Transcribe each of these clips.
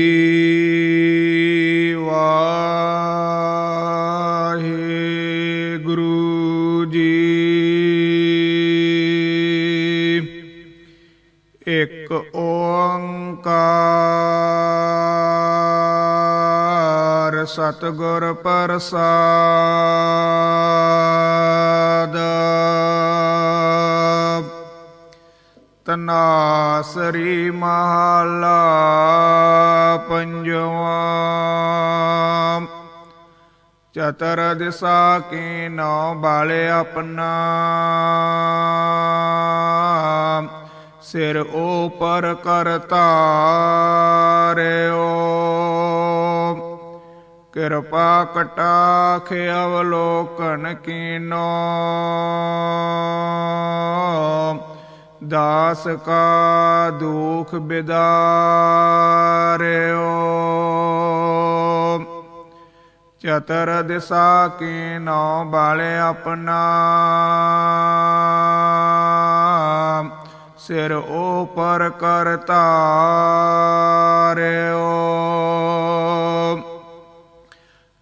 ਵਾਹਿਗੁਰੂ ਜੀ। ਇੱਕ ਓੰਕਾਰ ਸਤਿਗੁਰ ਪ੍ਰਸਾਦ। ਤਨਾਸਰੀ ਮਹਲਾ ਪੰਜਵਾ। ਚਤਰ ਦਿਸਾ ਕੀ ਨੌ ਬਾਲੇ ਆਪਣਾ। ਸਿਰ ਉਪਰ ਕਰਤਾ ਰਿਓ ਕਿਰਪਾ ਕਟਾਖ ਅਵਲੋਕਨ ਕੀਨੋ। ਦਾਸ ਕਾ ਦੁਖ ਬਿਦਾਰਿਓ। ਚਤਰ ਦਿਸਾ ਕੀ ਨੌ ਬਾਲੇ ਆਪਣਾ। ਸਿਰ ਉਪਰ ਕਰਤਾ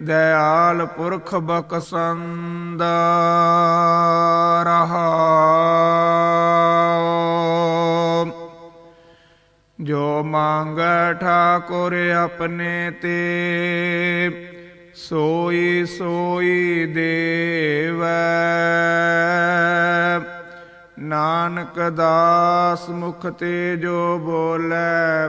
ਦਇਆਲ ਪੁਰਖ ਬਖਸੰਦ ਰਹਾ ਜੋ ਮੰਗੈ ਠਾਕੁਰ ਆਪਣੇ ਤੇ, ਸੋਈ ਸੋਈ ਦੇਵੈ। ਨਾਨਕ ਦਾਸ ਮੁਖ ਤੇ ਜੋ ਬੋਲੇ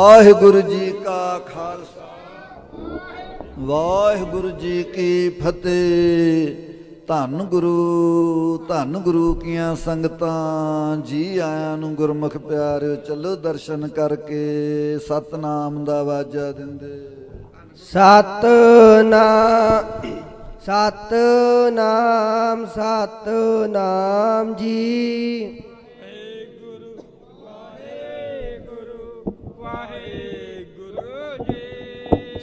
ਵਾਹਿਗੁਰੂ ਜੀ ਕਾ ਖਾਲਸਾ। ਵਾਹਿਗੁਰੂ ਜੀ ਕੀ ਫਤਿਹ। ਧੰਨ ਗੁਰੂ ਧੰਨ ਗੁਰੂ ਕੀਆਂ ਸੰਗਤਾਂ, ਜੀ ਆਇਆਂ ਨੂੰ ਗੁਰਮੁਖ ਪਿਆਰਿਓ, ਚੱਲੋ ਦਰਸ਼ਨ ਕਰਕੇ ਸਤਨਾਮ ਦਾ ਵਾਜਾ ਦਿੰਦੇ। ਸਤਨਾਮ ਸਤਨਾਮ ਸਤਨਾਮ ਜੀ।